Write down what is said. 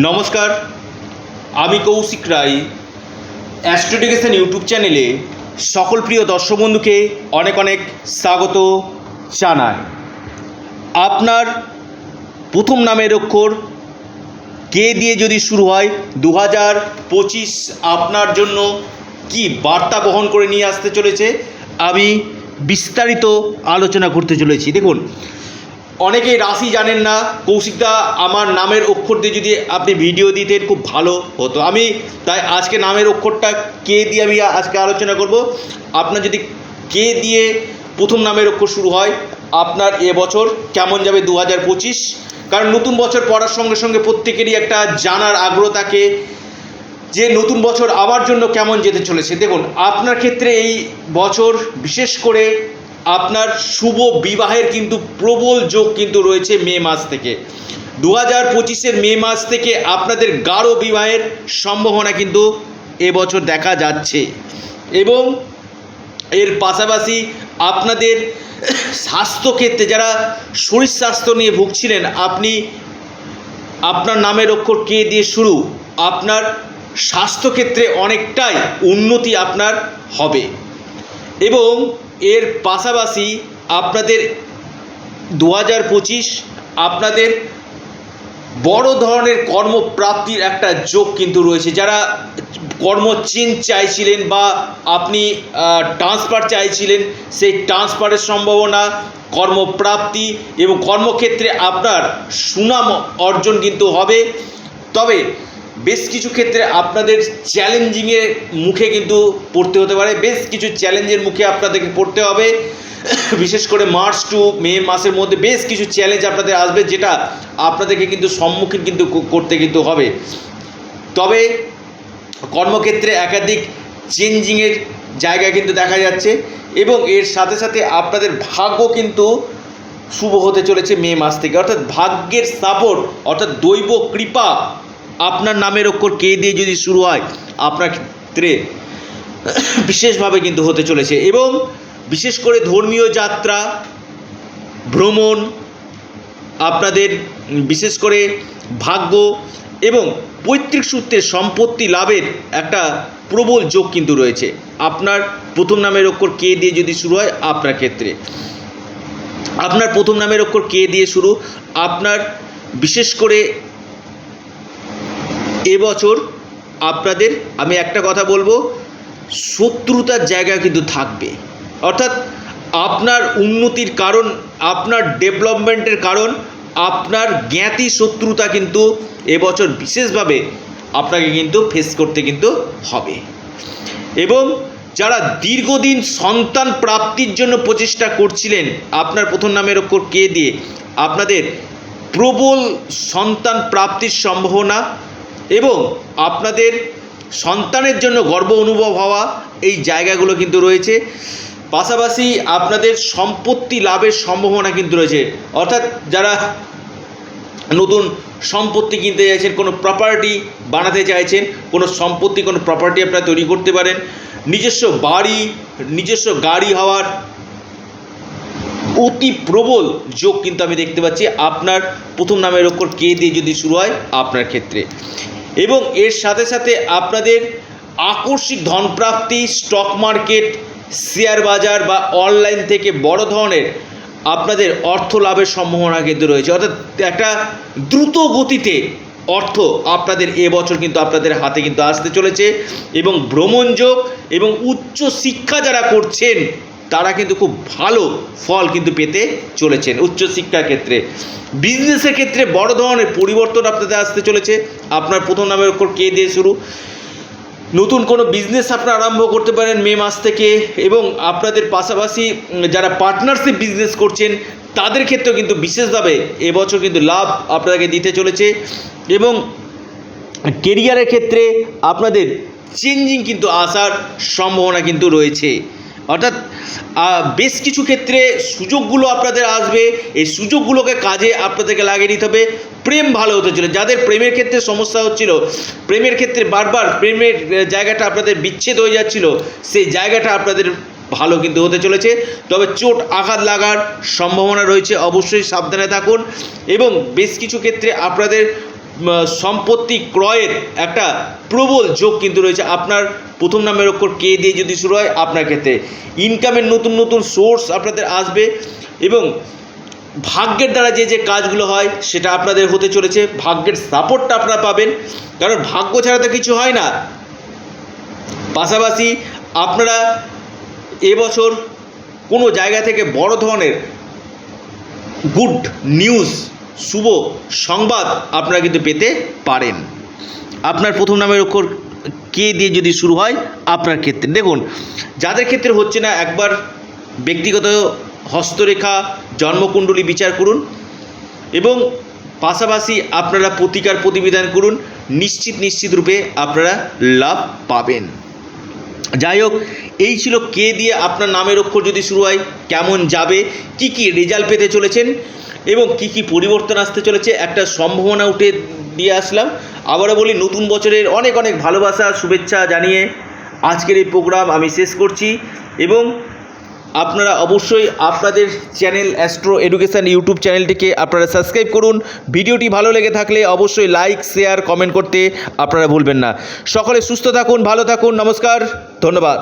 নমস্কার, আমি কৌশিক রায় অ্যাস্ট্রোডিকেশন ইউটিউব চ্যানেলে সকল প্রিয় দর্শক বন্ধুকে অনেক অনেক স্বাগত জানাই। আপনার প্রথম নামের অক্ষর কে দিয়ে যদি শুরু হয় দু হাজার পঁচিশ আপনার জন্য কি বার্তা বহন করে নিয়ে আসতে চলেছে? আমি বিস্তারিত আলোচনা করতে চলেছি। দেখুন অনেকেই রাশি জানেন না। কৌশিকদা আমার নামের অক্ষর দিয়ে যদি আপনি ভিডিও দিতেন, খুব ভালো হতো। আমি তাই আজকে নামের অক্ষরটা কে দিয়ে আমি আজকে আলোচনা করব। আপনার যদি কে দিয়ে প্রথম নামের অক্ষর শুরু হয়, আপনার এ বছর কেমন যাবে দু হাজার পঁচিশ? কারণ নতুন বছর পড়ার সঙ্গে সঙ্গে প্রত্যেকেরই একটা জানার আগ্রহ থাকে যে নতুন বছর আবার জন্য কেমন যেতে চলেছে। দেখুন, আপনার ক্ষেত্রে এই বছর বিশেষ করে আপনার শুভ বিবাহের কিন্তু প্রবল যোগ কিন্তু রয়েছে মে মাস থেকে। দু হাজার পঁচিশের মে মাস থেকে আপনাদের গাঢ় বিবাহের সম্ভাবনা কিন্তু এবছর দেখা যাচ্ছে। এবং এর পাশাপাশি আপনাদের স্বাস্থ্যক্ষেত্রে যারা শরীর স্বাস্থ্য নিয়ে ভুগছিলেন, আপনি আপনার নামের অক্ষর কে দিয়ে শুরু, আপনার স্বাস্থ্যক্ষেত্রে অনেকটাই উন্নতি আপনার হবে। এবং এর পাশাপাশি আপনাদের দু হাজার পঁচিশ আপনাদের বড় ধরনের কর্মপ্রাপ্তির একটা যোগ কিন্তু রয়েছে। যারা কর্ম চেঞ্জ চাইছিলেন বা আপনি ট্রান্সফার চাইছিলেন, সেই ট্রান্সফারের সম্ভাবনা, কর্মপ্রাপ্তি এবং কর্মক্ষেত্রে আপনার সুনাম অর্জন কিন্তু হবে। তবে বেশ কিছু ক্ষেত্রে আপনাদের চ্যালেঞ্জিংয়ের মুখে কিন্তু পড়তে হতে পারে। বেশ কিছু চ্যালেঞ্জের মুখে আপনাদেরকে পড়তে হবে। বিশেষ করে মার্চ টু মে মাসের মধ্যে বেশ কিছু চ্যালেঞ্জ আপনাদের আসবে, যেটা আপনাদেরকে কিন্তু সম্মুখীন কিন্তু করতে কিন্তু হবে। তবে কর্মক্ষেত্রে একাধিক চেঞ্জিংয়ের জায়গা কিন্তু দেখা যাচ্ছে এবং এর সাথে সাথে আপনাদের ভাগ্য কিন্তু শুভ হতে চলেছে মে মাস থেকে। অর্থাৎ ভাগ্যের সাপোর্ট অর্থাৎ দৈব কৃপা আপনার নামের অক্ষর কে দিয়ে যদি শুরু হয়, আপনার ক্ষেত্রে বিশেষভাবে কিন্তু হতে চলেছে। এবং বিশেষ করে ধর্মীয় যাত্রা, ভ্রমণ, আপনাদের বিশেষ করে ভাগ্য এবং পৈতৃক সূত্রে সম্পত্তি লাভের একটা প্রবল যোগ কিন্তু রয়েছে। আপনার প্রথম নামের অক্ষর কে দিয়ে যদি শুরু হয়, আপনার ক্ষেত্রে। আপনার প্রথম নামের অক্ষর কে দিয়ে শুরু, আপনার বিশেষ করে এবছর আপনাদের আমি একটা কথা বলব, শত্রুতার জায়গা কিন্তু থাকবে। অর্থাৎ আপনার উন্নতির কারণ, আপনার ডেভেলপমেন্টের কারণ, আপনার জ্ঞাতি শত্রুতা কিন্তু এবছর বিশেষভাবে আপনাকে কিন্তু ফেস করতে কিন্তু হবে। এবং যারা দীর্ঘদিন সন্তান প্রাপ্তির জন্য প্রচেষ্টা করছিলেন, আপনার প্রথম নামের অক্ষর কে দিয়ে, আপনাদের প্রবল সন্তান প্রাপ্তির সম্ভাবনা এবং আপনাদের সন্তানের জন্য গর্ব অনুভব হওয়া এই জায়গাগুলো কিন্তু রয়েছে। পাশাপাশি আপনাদের সম্পত্তি লাভের সম্ভাবনা কিন্তু রয়েছে। অর্থাৎ যারা নতুন সম্পত্তি কিনতে চাইছেন, কোনো প্রপার্টি বানাতে চাইছেন, কোনো সম্পত্তি, কোনো প্রপার্টি আপনারা তৈরি করতে পারেন। নিজস্ব বাড়ি, নিজস্ব গাড়ি হওয়ার অতি প্রবল যোগ কিন্তু আমি দেখতে পাচ্ছি। আপনার প্রথম নামের অক্ষর কে দিয়ে যদি শুরু হয়, আপনার ক্ষেত্রে। এবং এর সাথে সাথে আপনাদের আকস্মিক ধনপ্রাপ্তি স্টক মার্কেট শেয়ার বাজার বা অনলাইন থেকে বড় ধরনের আপনাদের অর্থ লাভের সম্ভাবনা কিন্তু রয়েছে। অর্থাৎ একটা দ্রুত গতিতে অর্থ আপনাদের এবছর কিন্তু আপনাদের হাতে কিন্তু আসতে চলেছে এবং ভ্রমণযোগ এবং উচ্চ শিক্ষা যারা করছেন তারা কিন্তু খুব ভালো ফল কিন্তু পেতে চলেছেন উচ্চশিক্ষার ক্ষেত্রে। বিজনেসের ক্ষেত্রে বড় ধরনের পরিবর্তন আপনাদের আসতে চলেছে। আপনার প্রথম নামের ওপর কে দিয়ে শুরু? নতুন কোনো বিজনেস আপনারা আরম্ভ করতে পারেন মে মাস থেকে এবং আপনাদের পাশাপাশি যারা পার্টনারশিপ বিজনেস করছেন, তাদের ক্ষেত্রেও কিন্তু বিশেষভাবে এবছর কিন্তু লাভ আপনাদেরকে দিতে চলেছে এবং কেরিয়ারের ক্ষেত্রে আপনাদের চেঞ্জিং কিন্তু আসার সম্ভাবনা কিন্তু রয়েছে। অর্থাৎ বেশ কিছু ক্ষেত্রে সুযোগগুলো আপনাদের আসবে। এই সুযোগগুলোকে কাজে আপনাদেরকে লাগিয়ে নিতে হবে। প্রেম ভালো হতে চলে যাদের প্রেমের ক্ষেত্রে সমস্যা হচ্ছিল, প্রেমের ক্ষেত্রে বারবার প্রেমের জায়গাটা আপনাদের বিচ্ছেদ হয়ে যাচ্ছিল, সেই জায়গাটা আপনাদের ভালো কিন্তু হতে চলেছে। তবে চোট আঘাত লাগার সম্ভাবনা রয়েছে। অবশ্যই সাবধানে থাকুন। এবং বেশ কিছু ক্ষেত্রে আপনাদের সম্পত্তি ক্রয়ের একটা প্রবল যোগ কিন্তু রয়েছে। আপনার প্রথম নামের অক্ষর কে দিয়ে যদি শুরু হয়, আপনার ক্ষেত্রে ইনকামের নতুন নতুন সোর্স আপনাদের আসবে এবং ভাগ্যের দ্বারা যে যে কাজগুলো হয়, সেটা আপনাদের হতে চলেছে। ভাগ্যের সাপোর্টটা আপনারা পাবেন। কারণ ভাগ্য ছাড়া তো কিছু হয় না। পাশাপাশি আপনারা এবছর কোনো জায়গা থেকে বড় ধরনের গুড নিউজ শুভ সংবাদ আপনারা কিন্তু পেতে পারেন। আপনার প্রথম নামের অক্ষর কে দিয়ে যদি শুরু হয়, আপনার ক্ষেত্রে। দেখুন, যাদের ক্ষেত্রে হচ্ছে না, একবার ব্যক্তিগত হস্তরেখা, জন্মকুণ্ডলী বিচার করুন এবং পাশাপাশি আপনারা প্রতিকার প্রতিবিধান করুন, নিশ্চিত নিশ্চিত রূপে আপনারা লাভ পাবেন। যাই হোক, এই ছিল কে দিয়ে আপনার নামের অক্ষর যদি শুরু হয়, কেমন যাবে, কি কি রেজাল্ট পেতে চলেছেন এবং কি কি পরিবর্তন আসতে চলেছে একটা সম্ভাবনা উঠে দিয়ে আসলাম। আবারও বলি, নতুন বছরের অনেক অনেক ভালোবাসা, শুভেচ্ছা জানিয়ে আজকের এই প্রোগ্রাম আমি শেষ করছি এবং আপনারা অবশ্যই আপনাদের চ্যানেল অ্যাস্ট্রো এডুকেশান ইউটিউব চ্যানেলটিকে আপনারা সাবস্ক্রাইব করুন। ভিডিওটি ভালো লেগে থাকলে অবশ্যই লাইক, শেয়ার, কমেন্ট করতে আপনারা ভুলবেন না। সকলে সুস্থ থাকুন, ভালো থাকুন, নমস্কার, ধন্যবাদ।